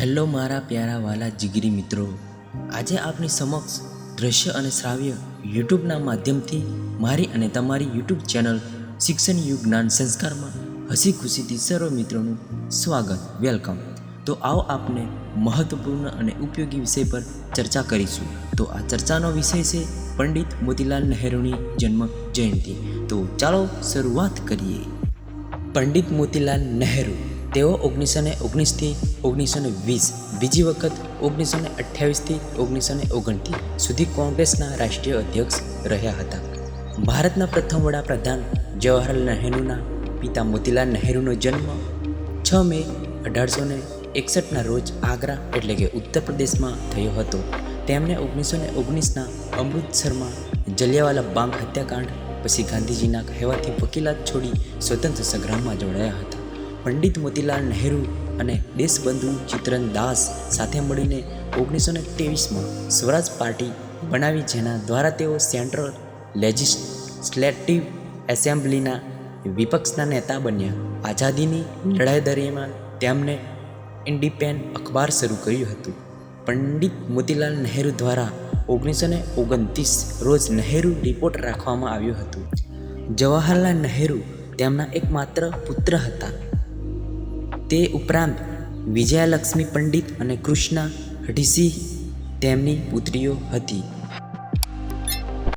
Hello મારા પ્યારા વાલા જીગરી મિત્રો. આજે આપની સમક્ષ દ્રશ્ય અને શ્રાવ્ય યુટ્યુબના માધ્યમથી મારી અને તમારી યુટ્યુબ ચેનલ શિક્ષણ યુગ જ્ઞાન સંસ્કારમાં હસી ખુશીથી સર્વ મિત્રોનું સ્વાગત, વેલકમ. તો આવો આપને મહત્વપૂર્ણ અને ઉપયોગી વિષય પર ચર્ચા કરીશું. તો આ ચર્ચાનો વિષય છે પંડિત મોતીલાલ નહેરુની જન્મ જયંતિ. તો ચાલો શરૂઆત કરીએ. પંડિત મોતીલાલ નહેરુ. તેઓ ઓગણીસો ને ઓગણીસથી ઓગણીસો ને વીસ, બીજી વખત ઓગણીસો ને અઠ્યાવીસથી ઓગણીસો ને ઓગણત્રીસ સુધી કોંગ્રેસના રાષ્ટ્રીય અધ્યક્ષ રહ્યા હતા. ભારતના પ્રથમ વડાપ્રધાન જવાહરલાલ નહેરુના પિતા મોતીલાલ નહેરુનો જન્મ છ મે અઢારસો ને એકસઠના રોજ આગ્રા એટલે કે ઉત્તર પ્રદેશમાં થયો હતો. તેમણે ઓગણીસો ને ઓગણીસના અમૃતસરમાં જલિયાવાલા બાગ હત્યાકાંડ, પછી ગાંધીજીના કહેવાથી વકીલાત છોડી સ્વતંત્ર સંગ્રામમાં જોડાયા હતા. પંડિત મોતીલાલ નહેરુ અને દેશબંધુ ચિત્રન દાસ સાથે મળીને ઓગણીસો ને ત્રેવીસમાં સ્વરાજ પાર્ટી બનાવી, જેના દ્વારા તેઓ સેન્ટ્રલ લેજિસ્લેટિવ એસેમ્બલીના વિપક્ષના નેતા બન્યા. આઝાદીની લડાઈ દરમિયાન તેમણે ઇન્ડિપેન્ડ અખબાર શરૂ કર્યું હતું. પંડિત મોતીલાલ નહેરુ દ્વારા ઓગણીસો ને ઓગણત્રીસ રોજ નહેરુ રિપોર્ટ રાખવામાં આવ્યું હતું. જવાહરલાલ નહેરુ તેમના એકમાત્ર પુત્ર હતા. તે ઉપરાંત વિજયાલક્ષ્મી પંડિત અને કૃષ્ણા હઠીસિંહ તેમની પુત્રીઓ હતી.